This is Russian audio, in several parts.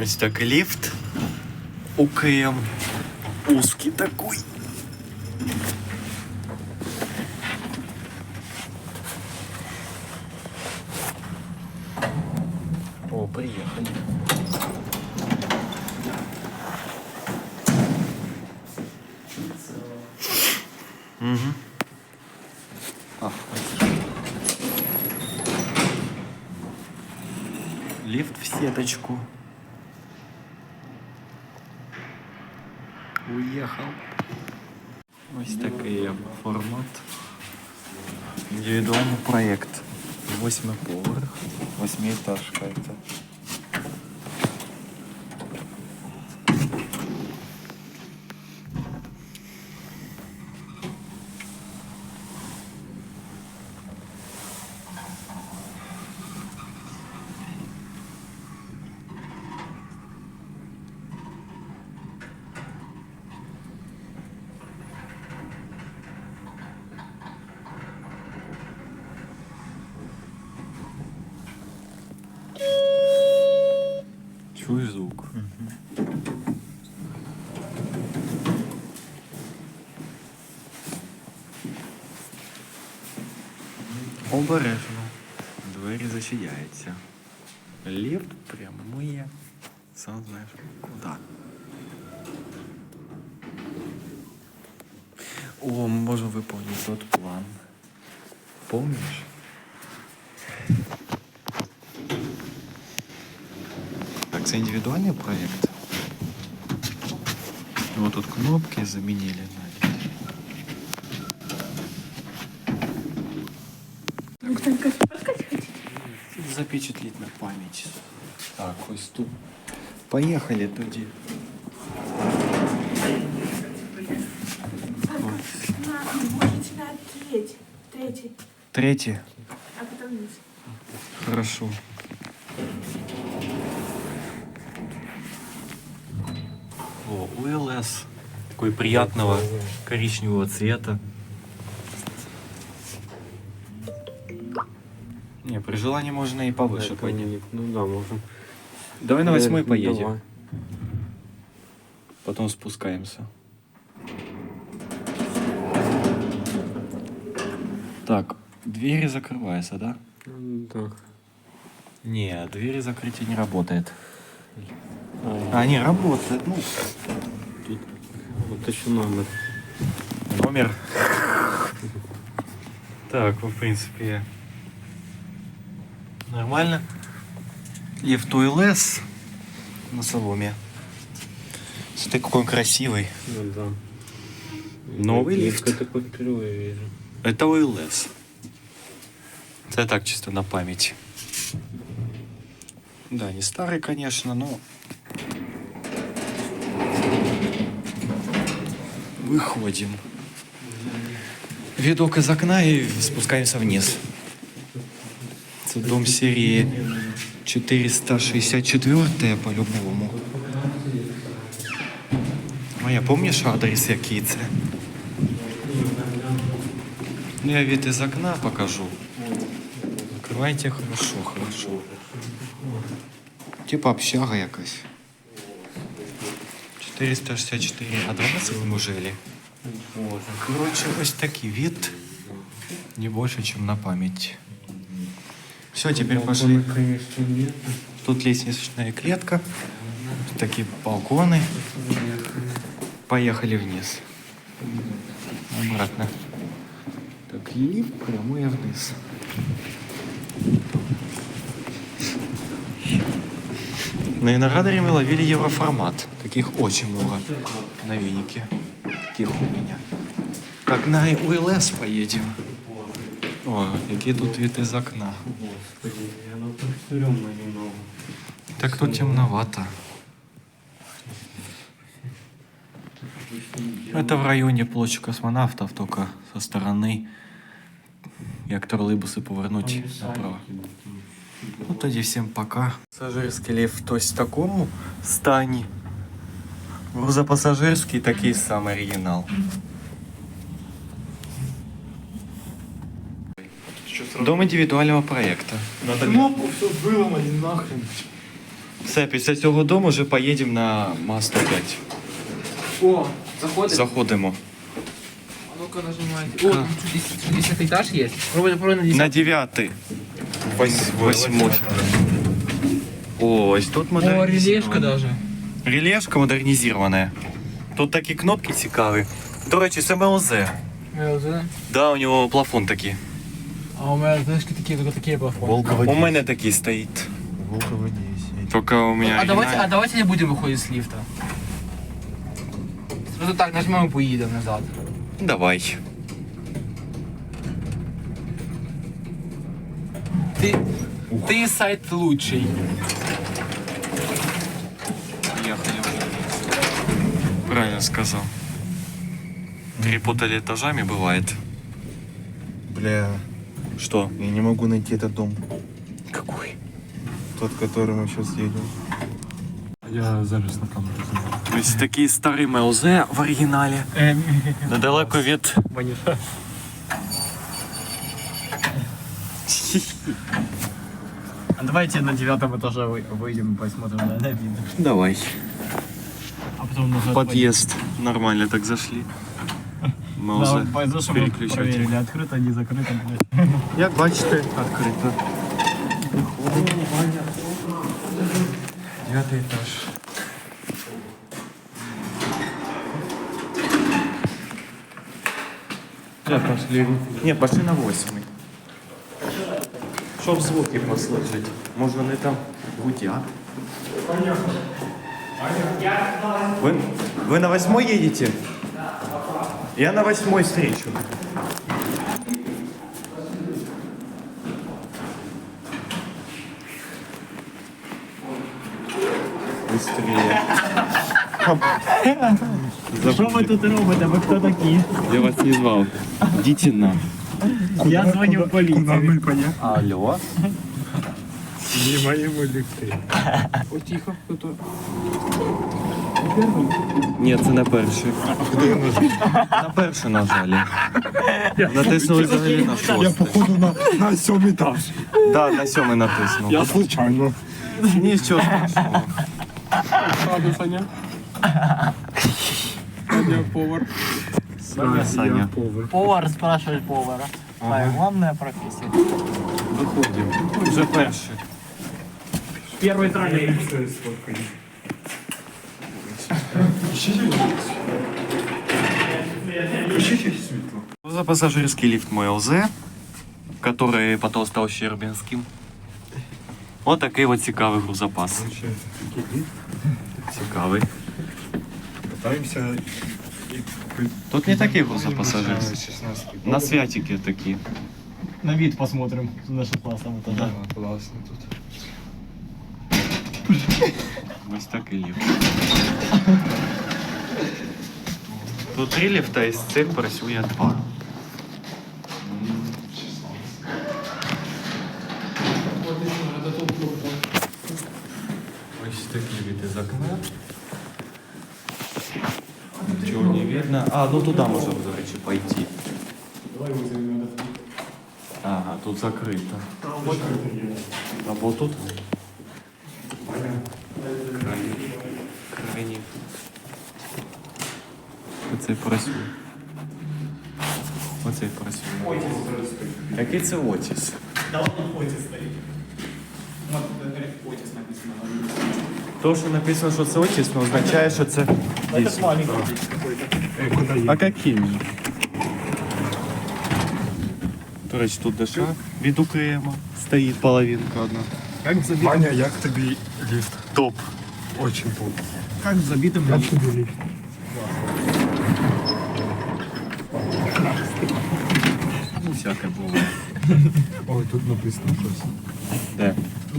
Ось так ліфт. УКМ. Узкий такой. О, приехали. Угу. А, Лифт в сеточку. Уехал. Ось такий формат. Індивідуальний проєкт. Восьмий поверх. Восьмиэтажка это. Обережно. Двері зачиняються. Ліфт прямує. Сам знаєш куди. О, ми можемо виповнити тот план. Помниш? Так, це індивідуальний проєкт. Вот тут кнопки замінили запечатлеть на память. Так, ось тут. Поехали тоді. На, можете на третий. Третий. Третє. А потом вниз. Хорошо. О, УЛС. Такой приятного коричневого цвета. При желании можно и повыше поднять. Ну да, можем. Давай на восьмой поедем. давай. Потом спускаемся. Так, двери закрываются, да? Да. Не, двери закрытия не работает. А, А, не, работает. Ну, вот еще номер. номер. Так, в принципе, нормально. Лифт УЛС на соломе. Смотри, какой он красивый. Ну да. Новый Я лифт. такой впервые вижу. Это УЛС. Это так чисто на память. Да, не старый, конечно, но... Выходим. Видок из окна и спускаемся вниз. Это дом серии 464 по-любому. А я помнишь адрес який це? Ну, я вид из окна покажу. Закрывайте хорошо, хорошо. Типа общага якась. 464 адреси ми жили. Короче, ось такий вид. Не больше, чем на память. Все, теперь пошли. Тут лестничная клетка. Такие балконы. Поехали вниз. Обратно. Так, лифт прямой вниз. На Виноградаре мы ловили евроформат. Таких очень много на Винике. Таких у меня. Как на УЛС поедем. О, який тут вид из окна. Господи, оно так стрёмно немного. Так тут темновато. Это в районе площади космонавтов, только со стороны, як тролейбуси повернуть направо. Ну тоді всім пока. Пасажирський ліфт ось в такому стані. Грузопасажирський такий самий оригінал. Дом індивідуального проєкту. Надо кнопку все выломали нахрен. Все, після цього дому вже поїдемо на МА-105. О, заходит. Заходимо. А ну-ка нажимайте. О, там что, десять- что, десятый этаж есть? Пробуй, пробуй на На десятый. дев'ятий. Восьмой. О, ось тут О, модернізовано. релешка даже. Релешка модернізована. Тут такі кнопки цікаві. До речі, це МЛЗ. ЛЗ. Да, у нього плафон такий. А у меня, знаешь, такие, только такие плафоны. У мене такий стоїть. Волкова 10. Тільки у мене А давайте, а оригінальний. давайте не будем выходить с лифта. Сразу так нажмем и поедем назад. Давай. Ты, ты сайт лучший. Поехали Правильно сказал. Перепутали этажами бывает. Бля, Что? я не могу найти этот дом. Какой? Тот, в который мы сейчас едем. Я зараз на камеру знімаю. Ось такий старий МЛЗ в оригіналі. Недалеко від. А давайте на девятом этаже вы- выйдем и посмотрим на на вид. Давай. А потом назад Подъезд. Нормально так зашли. Да, пойду, чтобы Переключатель. проверили, открыто, не закрыто, блядь. Як бачите, відкрито. Дев'ятий етаж. Да, пошли. Не, пошли на восьмий. Щоб звуки послухати. Може вони там гудять. Вы, вы на восьмой едете? Я на восьмой встречу. Быстрее. Что вы тут робите? Вы кто такие? Я вас не звал. Идите на. Я звоню в полицию. Алло. Знімаємо ліфти. О, тихо, Кто-то. Ні, це на перший. На перший нажали. Натиснули взагалі на шостий. походу на, на сьомий етаж. Да, на сьомий натиснув. Я случайно. Нічого страшного. Ладно, Саня. Саня, повар. Саня, Саня. повар. Повар спрашивает повара. Моя главная профессия. Виходимо. Вже перший. Первый троллей. За пассажирский лифт мой ЛЗ, который потом стал Щербинским. Вот такий от цікавий грузопас. Цікавий. Катаємося і Тут не такий грузопасажирський. 16 На святики такі. На вид посмотрим на 16 этаже. Класно тут. Ось такий ліфт. Тут три ліфта, із цих працює два. Ось такий вид із окна. Ничего не видно. А, ну туда можем, до речі, пойти. Ага, тут закрыто. А вот тут? Оцей працює. Оцей працює. Який це Отіс? Да он Отис стоит. Вот, Отис написано. То, що написано, що це Отіс, не означає, що це Это маленький какой-то. А які? До речі, тут ДШ від Укрема стоїть половинка одна. Как забитым, Ваня, як тобі ліфт? Топ. Очень топ. как забитым Як Всяке буває. Ой, тут написано щось. Де?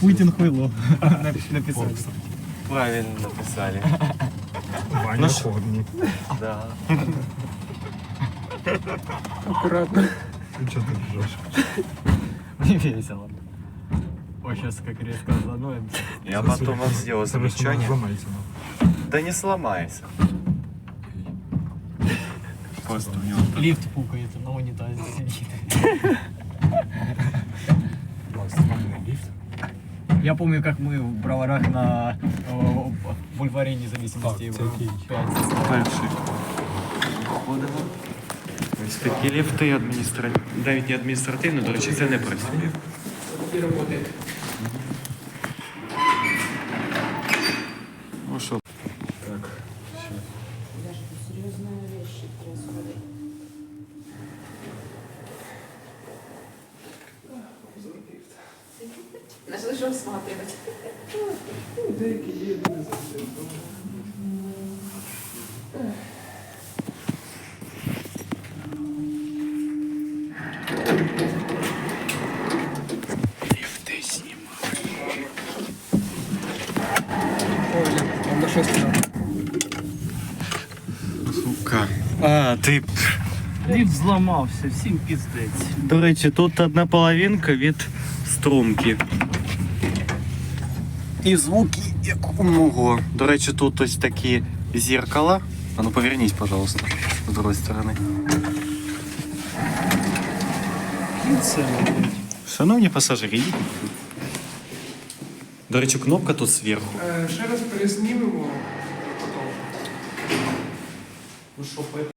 Путин хуйло. Написали. Правильно написали. Ваня ходник. Да. Аккуратно. Ты что ты ржешь? Не весело. Ой, сейчас как резко заноем. Я потом вам сделал замечание. Да не сломайся Просто у него Лифт пукает, на унитазе сидит. Класс, нормальный лифт. Я помню, как мы в Броварах на о, бульваре независимости Так, це Европы який? 5 создали. Перший. Виходимо. Ось такі ліфти адміністративні. Навіть не адміністративні, до речі, це не працює. Такі роботи. Ну що, Так. Серьезные вещи происходят. Начал же всматривать. Ой, он на шостий. сука. А, ти. Лифт зламався, всім піздець. До речі, тут одна половинка від струмки. І звуки як у мого. До речі, тут ось такі зеркала. А ну повернись, пожалуйста, з другої сторони. Це, Шановні пасажири, йдіть. До речі, кнопка тут зверху. Ще раз переснімемо. Ну що,